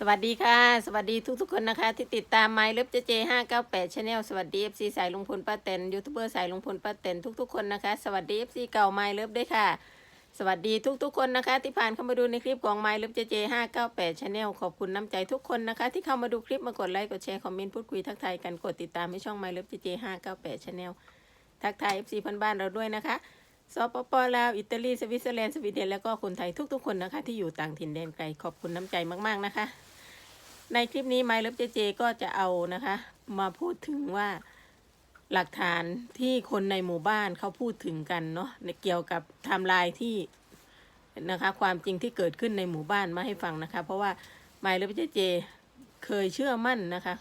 สวัสดีค่ะ สวัสดีทุกๆคนนะคะ ที่ติดตามไมล์เลิฟเจเจห้าเก้าแปดชาแนลสวัสดีเอฟซีสายลุงพลป้าแตนยูทูบเบอร์สายลุงพลป้าแตนทุกๆคนนะคะ สวัสดีเอฟซีเก่าไมล์เลิฟด้วยค่ะ สวัสดีทุกๆคนนะคะ ที่ผ่านเข้ามาดูในคลิปของไมล์เลิฟเจเจห้าเก้าแปดชาแนลขอบคุณน้ำใจทุกคนนะคะ ที่เข้ามาดูคลิปมากดไลค์กดแชร์คอมเมนต์พูดคุยทักทายกันกดติดตามให้ช่องไมล์เลิฟเจเจห้าเก้าแปดชาแนลทักทายเอฟซีพันบ้านเราด้วยนะคะสปปลาวอิตาลีสวิตเซอร์แลนด์สวีเดนแล้วก็คนไทยทุกๆคนนะคะ ที่อยู่ต่างถิ่นแดนไกลขอบคุณน้ำใจมากๆนะคะ ในคลิปนี้ไมล์เลิฟเจเจก็จะเอานะคะ มาพูดถึงว่าหลักฐานที่คนในหมู่บ้านเขาพูดถึงกันเนาะในเกี่ยวกับไทม์ไลน์ที่นะคะ ความจริงที่เกิดขึ้นในหมู่บ้านมาให้ฟังนะคะ เพราะว่าไมล์เลิฟเจเจเคยเชื่อมั่นนะคะ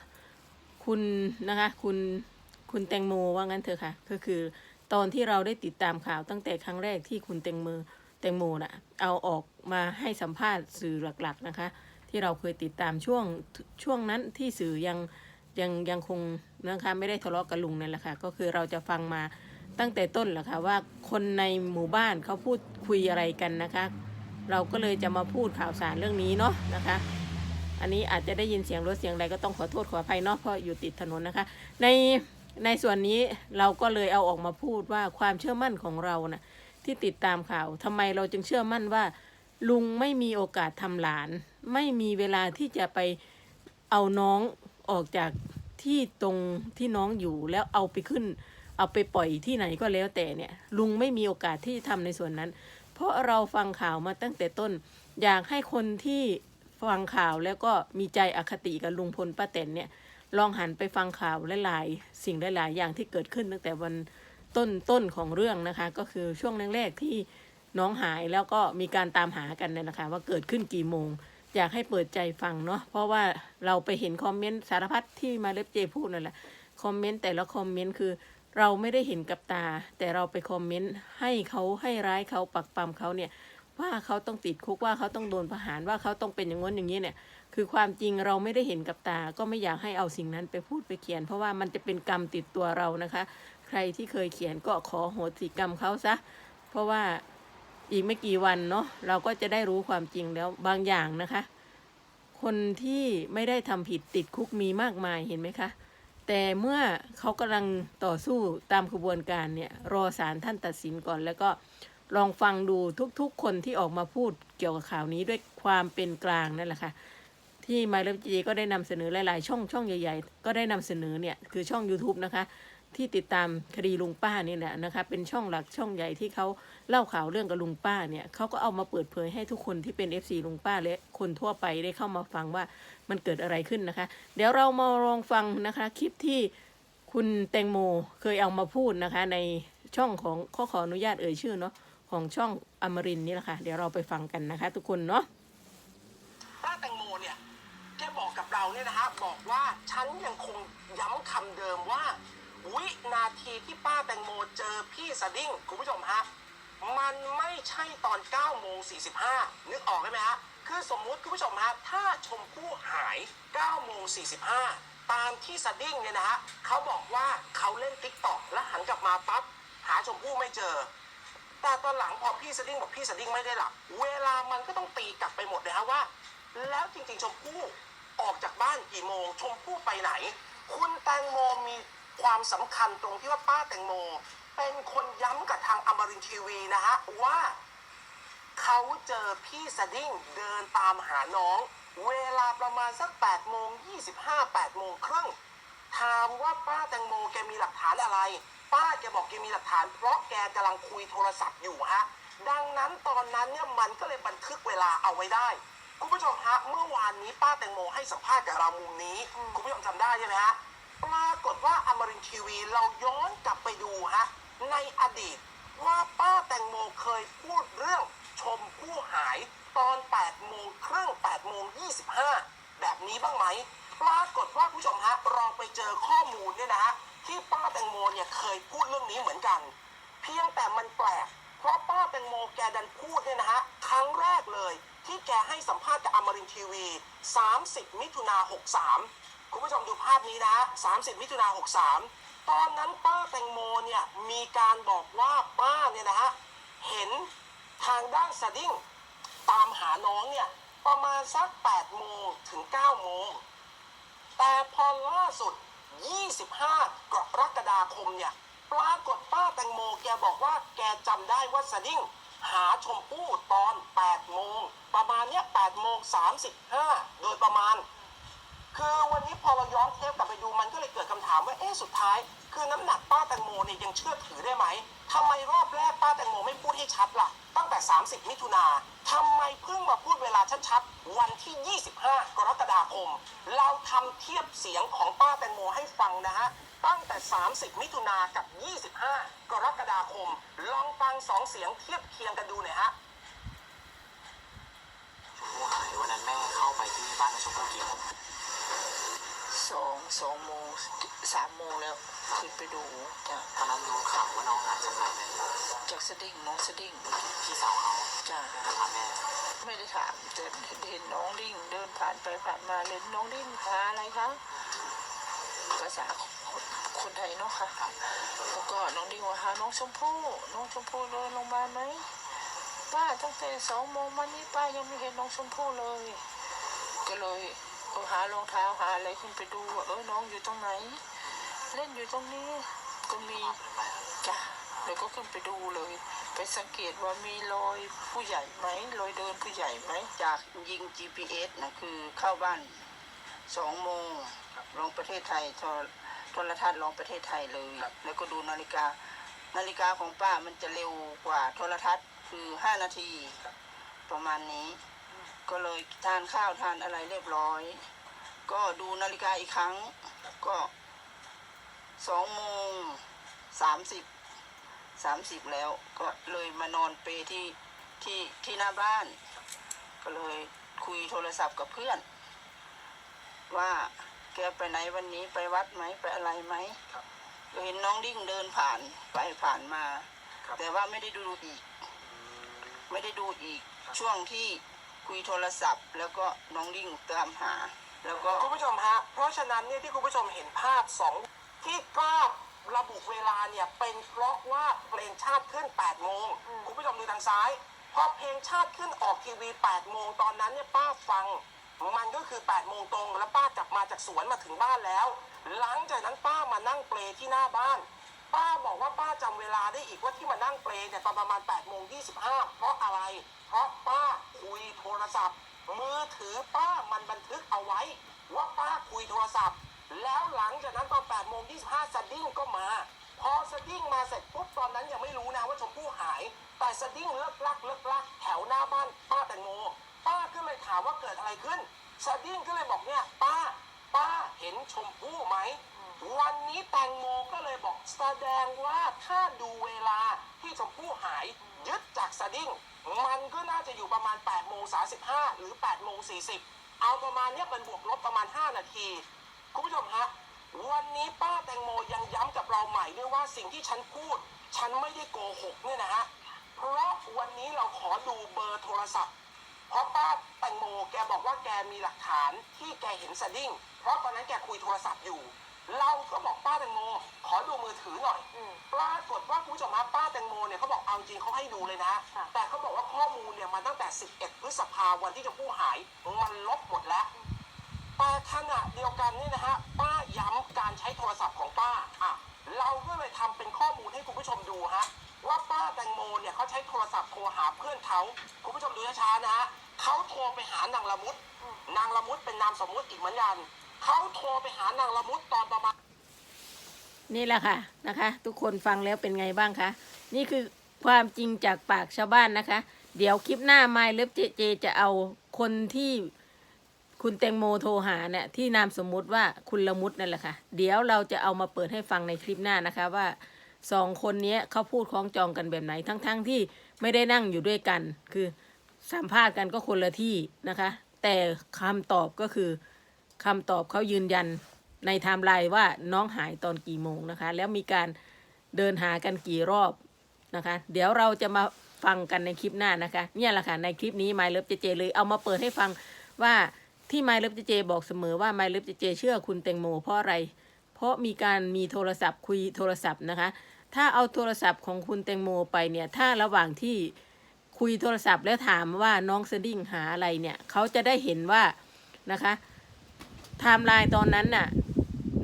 คุณนะคะคุณคุณแตงโมว่างั้นเถอะค่ะ ก็คือตอนที่เราได้ติดตามข่าวตั้งแต่ครั้งแรกที่คุณแตงโมแตงโมน่ะเอาออกมาให้สัมภาษณ์สื่อหลักๆนะคะ ที่เราเคยติดตามช่วงช่วงนั้นที่สื่อยังยังยังคงนะคะไม่ได้ทะเลาะกับลุงนั่นแหละค่ะก็คือเราจะฟังมาตั้งแต่ต้นแหละค่ะว่าคนในหมู่บ้านเขาพูดคุยอะไรกันนะคะ เราก็เลยจะมาพูดข่าวสารเรื่องนี้เนาะนะคะ อันนี้อาจจะได้ยินเสียงรถเสียงอะไรก็ต้องขอโทษขออภัยเนาะเพราะอยู่ติดถนนนะคะ ในในส่วนนี้เราก็เลยเอาออกมาพูดว่าความเชื่อมั่นของเรานะ่ะที่ติดตามข่าวทำไมเราจึงเชื่อมั่นว่า ลุงไม่มีโอกาสทำหลาน ไม่มีเวลาที่จะไปเอาน้องออกจากที่ตรงที่น้องอยู่แล้วเอาไปขึ้น เอาไปปล่อยที่ไหนก็แล้วแต่เนี่ย ลุงไม่มีโอกาสที่จะทำในส่วนนั้น เพราะเราฟังข่าวมาตั้งแต่ต้น อยากให้คนที่ฟังข่าวแล้วก็มีใจอคติกับลุงพลป้าแตนเนี่ยลองหันไปฟังข่าวหลายๆสิ่งหลายๆอย่างที่เกิดขึ้นตั้งแต่วันต้นต้นของเรื่องนะคะ ก็คือช่วงแรกๆที่น้องหายแล้วก็มีการตามหากันเนี่ยนะคะ ว่าเกิดขึ้นกี่โมง อยากให้เปิดใจฟังเนาะเพราะว่าเราไปเห็นคอมเมนต์สารพัดที่มาเล็บเจพูดนั่นแหละคอมเมนต์แต่ละคอมเมนต์คือเราไม่ได้เห็นกับตา แต่เราไปคอมเมนต์ให้เขาให้ร้ายเขาปักปั๊มเขาเนี่ยว่าเขาต้องติดคุกว่าเขาต้องโดนประหารว่าเขาต้องเป็นอย่างง้นอย่างนี้เนี่ย คือความจริงเราไม่ได้เห็นกับตา ก็ไม่อยากให้เอาสิ่งนั้นไปพูดไปเขียน เพราะว่ามันจะเป็นกรรมติดตัวเรานะคะ ใครที่เคยเขียนก็ขอโหสิกรรมเขาซะ เพราะว่า อีกไม่กี่วันเนาะเราก็จะได้รู้ความจริงแล้วบางอย่างนะคะ คนที่ไม่ได้ทำผิดติดคุกมีมากมายเห็นไหมคะ แต่เมื่อเขากำลังต่อสู้ตามขบวนการเนี่ยรอศาลท่านตัดสินก่อน แล้วก็ลองฟังดูทุกๆ คนที่ออกมาพูดเกี่ยวกับข่าวนี้ด้วยความเป็นกลางนั่นแหละค่ะที่มาเลิฟจีก็ได้นำเสนอหลาย ๆ ช่องช่องใหญ่ ๆ ก็ได้นำเสนอเนี่ยคือช่อง YouTube นะคะ ที่ติดตามคดีลุงป้านี่แหละนะคะ เป็นช่องหลักช่องใหญ่ที่เขา เล่าข่าวเรื่องกับลุงป้าเนี่ยเขาก็เอามาเปิดเผยให้ทุกคนที่เป็น FC ลุงป้าและคนทั่วไปได้เข้ามาฟังว่ามันเกิดอะไรขึ้นนะคะ เดี๋ยวเรามาลองฟังนะคะคลิปที่คุณแตงโมเคยเอามาพูดนะคะ ในช่องของข้อขออนุญาตเอ่ยชื่อเนาะของช่องอมรินนี่แหละค่ะเดี๋ยวเราไปฟังกันนะคะ ทุกคนเนาะป้าแตงโมเนี่ยแกบอกกับเราเนี่ยนะฮะบอกว่าฉันยังคงย้ำคำเดิมว่า วินาทีที่ป้าแตงโมเจอพี่สดิ้งคุณผู้ชมฮะ มันไม่ใช่ตอน9โมง45 นึกออกได้ไหมฮะ คือสมมุติคุณผู้ชมฮะ ถ้าชมพู่หาย9โมง45 ตามที่สดิ้งเนี่ยนะฮะเขาบอกว่าเขาเล่นติ๊กต็อกแล้วหันกลับมาปั๊บหาชมพู่ไม่เจอ แต่ตอนหลังพอพี่สดิ้งบอกพี่สดิ้งไม่ได้หลับ เวลามันก็ต้องตีกลับไปหมดเลยฮะว่า แล้วจริงๆ ชมพู่ออกจากบ้านกี่โมง ชมพู่ไปไหน คุณแตงโมมีความสำคัญตรงที่ว่าป้าแตงโม เป็นคนย้ำกับทางอมรินทร์ทีวีนะฮะว่าเขาเจอพี่สดิ้งเดินตามหาน้อง เวลาประมาณสัก8โมง25 8โมงครึ่งถามว่าป้าแตงโมแกมีหลักฐานอะไร ป้าแกบอกแกมีหลักฐาน เพราะแกกำลังคุยโทรศัพท์อยู่ฮะดังนั้นตอนนั้นเนี่ยมันก็เลยบันทึกเวลาเอาไว้ได้คุณผู้ชมฮะเมื่อวานนี้ป้าแตงโมให้สัมภาษณ์กับเรามุมนี้ คุณผู้ชมจำได้ใช่ไหมฮะปรากฏว่าอมรินทร์ทีวีเราย้อนกลับไปดูฮะ ในอดีตว่าป้าแตงโมเคยพูดเรื่องชมผู้หายตอน8โมงครึ่ง8โมง25 แบบนี้บ้างไหมปรากฏว่าผู้ชมฮะเราไปเจอข้อมูลเนี่ยนะฮะที่ป้าแตงโมเนี่ยเคยพูดเรื่องนี้เหมือนกัน เพียงแต่มันแปลกเพราะป้าแตงโมแกดันพูดเนี่ยนะฮะครั้งแรกเลย ที่แกให้สัมภาษณ์กับอมรินทร์ทีวี 30 มิถุนา63 คุณผู้ชมดูภาพนี้นะฮะ30 มิถุนา63 ตอนนั้นป้าแตงโมเนี่ยมีการบอกว่าป้าเนี่ยนะฮะเห็นทางด้านสดิ้งตามหาน้องเนี่ยประมาณสัก8โมงถึง9โมงแต่พอล่าสุด 25 กรกฎาคมเนี่ยปรากฏป้าแตงโมแกบอกว่าแกจำได้ว่าสดิ้งหาชมพู่ตอน 8 โมง ประมาณเนี้ย8โมง35 โดยประมาณ คือวันนี้พอเราย้อนเทปกลับไปดูมันก็เลยเกิดคำถามว่าเอ๊ะสุดท้าย คือน้ำหนักป้าแตงโมเนี่ยยังเชื่อถือได้ไหมทำไมรอบแรกป้าแตงโมไม่พูดให้ชัดล่ะ ตั้งแต่ 30 มิถุนาทำไมเพิ่งมาพูดเวลาชัดๆวันที่ 25 กรกฎาคม เราทำเทียบเสียงของป้าแตงโมให้ฟังนะฮะตั้งแต่ 30 มิถุนากับ 25 กรกฎาคม ลองฟังสองเสียงเทียบเคียงกันดูหน่อยฮะชมพู่หายวันนั้นแม่เข้าไปที่บ้านชมพู่กี่โมง สองสองโมงสามโมงแล้วขึ้นไปดูจ้ะตอนนั้นรู้ข่าวว่าน้องหายจากไหนแม่จากสดิ้งน้องสดิ้งพี่สาวเขาจ้ะถามแม่ไม่ได้ถามแต่เห็นน้องดิ้งเดินผ่านไปผ่านมาเลยน้องดิ้งหาอะไรคะภาษาคนคนไทยเนาะค่ะแล้วก็น้องดิ้งว่าหาน้องชมพู่น้องชมพู่เดินโรงพยาบาลไหมป้าตั้งแต่สองโมงมานี้ป้ายังไม่เห็นน้องชมพู่เลย ก็เลยเออ หารองเท้าหาอะไรขึ้นไปดูว่าเออน้องอยู่ตรงไหน เล่นอยู่ตรงนี้ก็มีไปแล้วจ้ะแล้วก็ขึ้นไปดูเลย ไปสังเกตว่ามีรอยผู้ใหญ่ไหมรอยเดินผู้ใหญ่ไหมจากยิง GPS นะคือเข้าบ้านสองโมงลงประเทศไทยโทรโทรทัศน์ลงประเทศไทยเลย แล้วก็ดูนาฬิกา นาฬิกาของป้ามันจะเร็วกว่าโทรทัศน์คือห้านาที ประมาณนี้ ก็เลยทานข้าวทานอะไรเรียบร้อย ก็ดูนาฬิกาอีกครั้ง ก็สองโมงสามสิบสามสิบแล้วก็เลยมานอนเปรที่ที่ที่หน้าบ้าน ก็เลยคุยโทรศัพท์กับเพื่อน ว่าแกไปไหนวันนี้ไปวัดไหมไปอะไรไหมครับก็เห็นน้องดิ้งเดินผ่านไปผ่านมาครับแต่ว่าไม่ได้ดูอีก ไม่ได้ดูอีกช่วงที่ คุยโทรศัพท์ แล้วก็น้องดิ้งตามหา แล้วก็คุณผู้ชมฮะเพราะฉะนั้นเนี่ยที่คุณผู้ชมเห็นภาพสองที่กล้าระบุเวลาเนี่ยเป็นเพราะว่าเพลงชาติขึ้น8โมงคุณผู้ชมดูทางซ้ายพอเพลงชาติขึ้นออกทีวี8โมงตอนนั้นเนี่ยป้าฟัง มันก็คือ8โมงตรงแล้วป้ากลับมาจากสวนมาถึงบ้านแล้ว หลังจากนั้นป้ามานั่งเปลที่หน้าบ้าน ป้าบอกว่าป้าจำเวลาได้อีกว่าที่มานั่งเปลเนี่ยตอนประมาณ8โมง25เพราะอะไร เพราะป้าคุยโทรศัพท์ มือถือป้ามันบันทึกเอาไว้ ว่าป้าคุยโทรศัพท์ แล้วหลังจากนั้นตอน8โมง25สดิ้งก็มา พอสดิ้งมาเสร็จปุ๊บตอนนั้นยังไม่รู้นะว่าชมพู่หาย แต่สดิ้งเลิกลักเลิกลักแถวหน้าบ้านป้าแตงโมป้าก็เลยถามว่าเกิดอะไรขึ้นสดิ้งก็เลยบอกเนี่ยป้า ป้าเห็นชมพู่ไหม วันนี้แตงโมก็เลยบอกแสดงว่าถ้าดูเวลาที่ชมพู่หายยึดจากสดิ้งมันก็น่าจะอยู่ประมาณ8โมง35 หรือ8โมง40 เอาประมาณเนี้ยเป็นบวกลบประมาณ 5 นาที คุณผู้ชมฮะวันนี้ป้าแตงโมยังย้ำกับเราใหม่ด้วยว่าสิ่งที่ฉันพูด ฉันไม่ได้โกหกเนี่ยนะฮะ เพราะวันนี้เราขอดูเบอร์โทรศัพท์ เพราะป้าแตงโมแกบอกว่าแกมีหลักฐานที่แกเห็นสดิ้ง เพราะตอนนั้นแกคุยโทรศัพท์อยู่ เราก็บอกป้าแตงโม ขอดูมือถือหน่อยปรากฏว่าคุณผู้ชมฮะป้าแตงโมเนี่ยเขาบอกเอาจริงเขาให้ดูเลยนะแต่เขาบอกว่าข้อมูลเนี่ยมาตั้งแต่ 11 พฤษภาวันที่ชมพู่หาย มันลบหมดแล้ว แต่ขณะเดียวกันนี่นะฮะป้าย้ำการใช้โทรศัพท์ของป้าอะเราก็เลยทำเป็นข้อมูลให้คุณผู้ชมดูฮะว่าป้าแตงโมเนี่ยเขาใช้โทรศัพท์โทรหาเพื่อนเขาคุณผู้ชมดูช้าๆนะฮะเขาโทรไปหานางละมุด นางละมุดเป็นนามสมมุติอีกเหมือนกัน เขาโทรไปหานางละมุดตอนประมาณนี่แหละค่ะนะคะ ทุกคนฟังแล้วเป็นไงบ้างคะนี่คือความจริงจากปากชาวบ้านนะคะ เดี๋ยวคลิปหน้าไมล์เลิฟเจเจจะเอาคนที่คุณแตงโมโทรหาเนี่ยที่นามสมมุติว่าคุณละมุดนั่นแหละค่ะ เดี๋ยวเราจะเอามาเปิดให้ฟังในคลิปหน้านะคะว่าสองคนนี้เขาพูดคล้องจองกันแบบไหน ทั้งๆที่ไม่ได้นั่งอยู่ด้วยกัน คือสัมภาษณ์กันก็คนละที่นะคะ แต่คำตอบก็คือ คำตอบเขายืนยันในไทม์ไลน์ว่าน้องหายตอนกี่โมงนะคะ แล้วมีการเดินหากันกี่รอบนะคะ เดี๋ยวเราจะมาฟังกันในคลิปหน้านะคะ เนี่ยแหละค่ะในคลิปนี้ My Love เจเจเลยเอามาเปิดให้ฟังว่าที่ My Love เจเจบอกเสมอว่า My Love เจเจเชื่อคุณแตงโมเพราะอะไร เพราะมีการมีโทรศัพท์คุยโทรศัพท์นะคะ ถ้าเอาโทรศัพท์ของคุณแตงโมไปเนี่ยถ้าระหว่างที่คุยโทรศัพท์แล้วถามว่าน้องสดิ้งหาอะไรเนี่ยเขาจะได้เห็นว่านะคะ ไทม์ไลน์ตอนนั้นน่ะ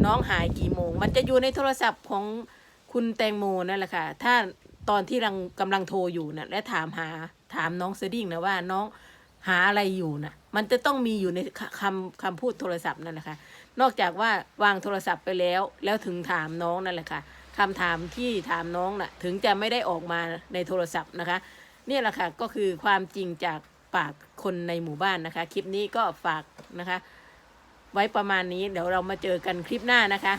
น้องหายกี่โมง มันจะอยู่ในโทรศัพท์ของคุณแตงโมนั่นแหละค่ะ ถ้าตอนที่กำลังกำลังโทรอยู่น่ะ และถามหาถามน้องสดิ้งนะว่าน้องหาอะไรอยู่น่ะ มันจะต้องมีอยู่ในคำคำพูดโทรศัพท์นั่นแหละค่ะ นอกจากว่าวางโทรศัพท์ไปแล้ว แล้วถึงถามน้องนั่นแหละค่ะคำถามที่ถามน้องน่ะ ถึงจะไม่ได้ออกมาในโทรศัพท์นะคะ นี่แหละค่ะก็คือความจริงจากปากคนในหมู่บ้านนะคะ คลิปนี้ก็ฝากนะคะ ไว้ประมาณนี้เดี๋ยวเรามาเจอกันคลิปหน้านะคะ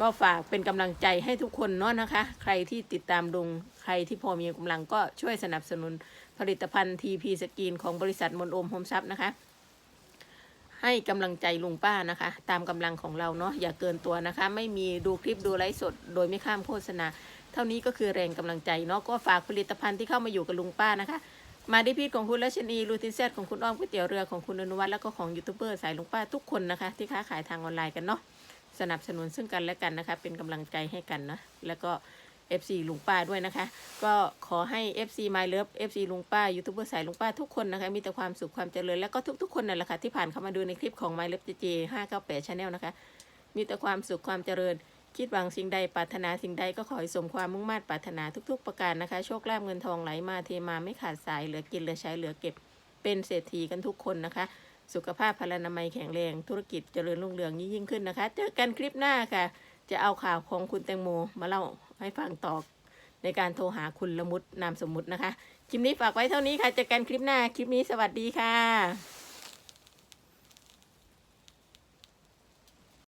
ก็ฝากเป็นกำลังใจให้ทุกคนเนาะนะคะ ใครที่ติดตามลุงใครที่พอมีกำลังก็ช่วยสนับสนุนผลิตภัณฑ์ทีพีสกีนของบริษัทมนโอมโฮมซับนะคะ ให้กำลังใจลุงป้านะคะ ตามกำลังของเราเนาะอย่าเกินตัวนะคะ ไม่มีดูคลิปดูไลฟ์สด โดยไม่ข้ามโฆษณาเท่านี้ก็คือแรงกำลังใจเนาะก็ฝากผลิตภัณฑ์ที่เข้ามาอยู่กับลุงป้านะคะ มาดิพีทของคุณรัชนีรูทินเซตของคุณอ้อมก๋วยเตี๋ยวเรือของคุณอนุวัฒน์แล้วก็ของยูทูบเบอร์สายลุงป้าทุกคนนะคะ ที่ค้าขายทางออนไลน์กันเนาะสนับสนุนซึ่งกันและกันนะคะ เป็นกำลังใจให้กันนะแล้วก็ FC ลุงป้าด้วยนะคะ ก็ขอให้ FC My Love FC ลุงป้ายูทูบเบอร์สายลุงป้าทุกคนนะคะ มีแต่ความสุขความเจริญแล้วก็ทุกๆคนนั่นแหละค่ะที่ผ่านเข้ามาดูในคลิปของ My Love JJ 598 Channel นะคะ มีแต่ความสุขความเจริญ คิดหวังสิ่งใดปรารถนาสิ่งใดก็ขอให้สมความมุ่งมั่นปรารถนาทุกๆ ประการนะคะ โชคลาภเงินทองไหลมาเทมาไม่ขาดสายเหลือกินเหลือใช้เหลือเก็บเป็นเศรษฐีกันทุกคนนะคะ สุขภาพพลานามัยแข็งแรงธุรกิจเจริญรุ่งเรืองยิ่งยิ่งขึ้นนะคะ เจอกันคลิปหน้าค่ะ จะเอาข่าวของคุณแตงโมมาเล่าให้ฟังต่อในการโทรหาคุณละมุดนามสมมุตินะคะ คลิปนี้ฝากไว้เท่านี้ค่ะเจอกันคลิปหน้าคลิปนี้สวัสดีค่ะ